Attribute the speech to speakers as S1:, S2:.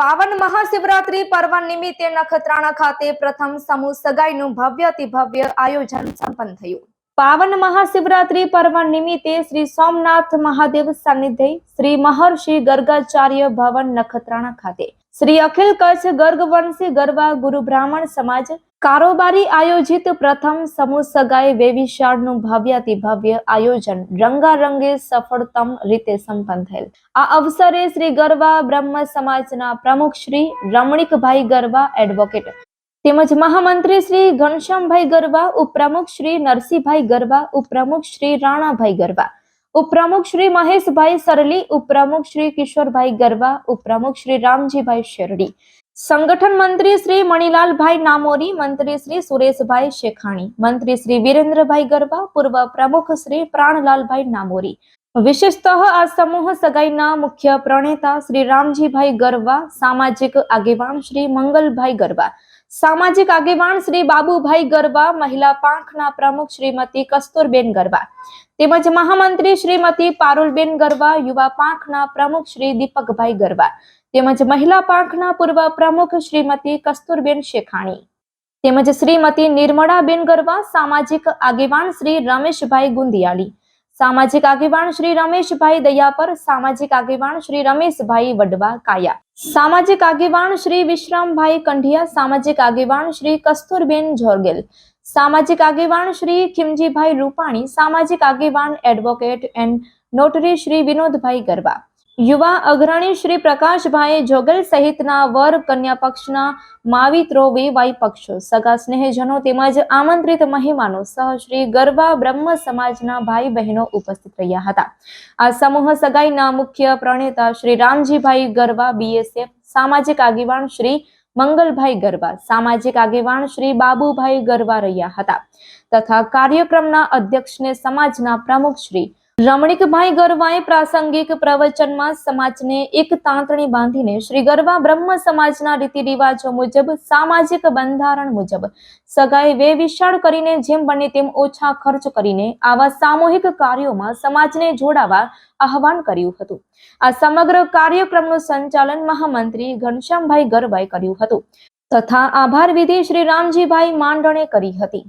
S1: પાવન મહાશિવરાત્રી પર્વ નિમિત્તે નખત્રાણા ખાતે પ્રથમ સમૂહ સગાઈનું ભવ્યથી ભવ્ય આયોજન સંપન્ન થયું. પાવન મહાશિવરાત્રી પર્વ નિમિત્તે શ્રી સોમનાથ મહાદેવ સાનિધ્ય શ્રી મહર્ષિ ગર્ગાચાર્ય ભવન નખત્રાણા ખાતે. શ્રી અખિલ કચ્છ ગર્ગવંશી ગરબા ગુરુ બ્રાહ્મણ સમાજ કારોબારી આયોજિત પ્રથમ સમૂહ સગાઈ વેવિશાળનું ભવ્યાતિ ભવ્ય આયોજન રંગારંગે સફળતમ રીતે સંપન્ન થયેલ. આ અવસરે શ્રી ગરબા બ્રહ્મ સમાજના પ્રમુખ શ્રી રમણીકભાઈ ગરબા એડવોકેટ તેમજ મહામંત્રી શ્રી ઘનશ્યામભાઈ ગરબા ઉપપ્રમુખ શ્રી નરસિંહભાઈ ગરબા ઉપપ્રમુખ શ્રી રાણાભાઈ ગરબા ઉપપ્રમુખ શ્રી મહેશભાઈ સરલી, ઉપપ્રમુખ શ્રી કિશોરભાઈ ગરબા ઉપપ્રમુખ શ્રી રામજીભાઈ શેરડી સંગઠન મંત્રી શ્રી મણિલાલભાઈ નામોરી, મંત્રી શ્રી સુરેશભાઈ શેખાણી, મંત્રી શ્રી વિરેન્દ્રભાઈ ગરબા પૂર્વ પ્રમુખ શ્રી પ્રાણલાલભાઈ નામોરી વિશેષતઃ આ સમૂહ સગાઈના મુખ્ય પ્રણેતા શ્રી રામજીભાઈ ગરવા, સામાજિક આગેવાન શ્રી મંગલભાઈ ગરબા સામાજિક આગેવાન શ્રી બાબુભાઈ ગરબા મહિલા પાંખના પ્રમુખ શ્રીમતી કસ્તુરબેન ગરવા. તેમજ મહામંત્રી શ્રીમતી પારુલબેન ગરબા યુવા પાંખના પ્રમુખ શ્રી દીપકભાઈ ગરવા. તેમજ મહિલા પાંખના પૂર્વ પ્રમુખ શ્રીમતી કસ્તુરબેન શેખાણી. તેમજ શ્રીમતી નિર્મળાબેન ગરવા, સામાજિક આગેવાન શ્રી રમેશભાઈ ગુંદિયાળી. સામાજિક આગેવાન શ્રી રમેશભાઈ દયાપર સામાજિક આગેવાન શ્રી રમેશભાઈ વડવા કાયા. સામાજિક આગેવાન શ્રી વિશ્રામભાઈ કંઢિયા, સામાજિક આગેવાન શ્રી કસ્તુરબેન જોરગેલ સામાજિક આગેવાન શ્રી ખિમજીભાઈ રૂપાણી, સામાજિક આગેવાન advocate and notary Shri Vinodbhai Garba યુવા અગ્રણી શ્રી પ્રકાશભાઈ જોગલ સહિતના વર કન્યા પક્ષના માવિત્રો વેવાઈ પક્ષો. સગા સ્નેહજનો તેમજ આમંત્રિત મહેમાનો સહ શ્રી ગરબા બ્રહ્મ સમાજના ભાઈ બહેનો ઉપસ્થિત રહ્યા હતા. આ સમૂહ સગાઈના મુખ્ય પ્રણેતા શ્રી રામજીભાઈ ગરબા બીએસએફ સામાજિક આગેવાન શ્રી મંગલભાઈ ગરબા સામાજિક આગેવાન શ્રી બાબુભાઈ ગરબા રહ્યા હતા. તથા કાર્યક્રમના અધ્યક્ષને સમાજના પ્રમુખ શ્રી રમણીકભાઈ ગરવાએ પ્રાસંગિક પ્રવચનમાં સમાજને એક તાંતણી બાંધીને શ્રી ગરબા બ્રહ્મ સમાજના રીતિ રિવાજો મુજબ, સામાજિક બંધારણ મુજબ સગાઈ વે વિશાળ કરીને જેમ બને તેમ ઓછા ખર્ચ કરીને આવા સામૂહિક કાર્યોમાં સમાજને જોડાવા આહવાન કર્યું હતું. આ સમગ્ર કાર્યક્રમનું સંચાલન મહામંત્રી ઘનશ્યામભાઈ ગરવાએ કર્યું હતું તથા આભાર વિધિ શ્રી રામજીભાઈ માંડણે કરી હતી.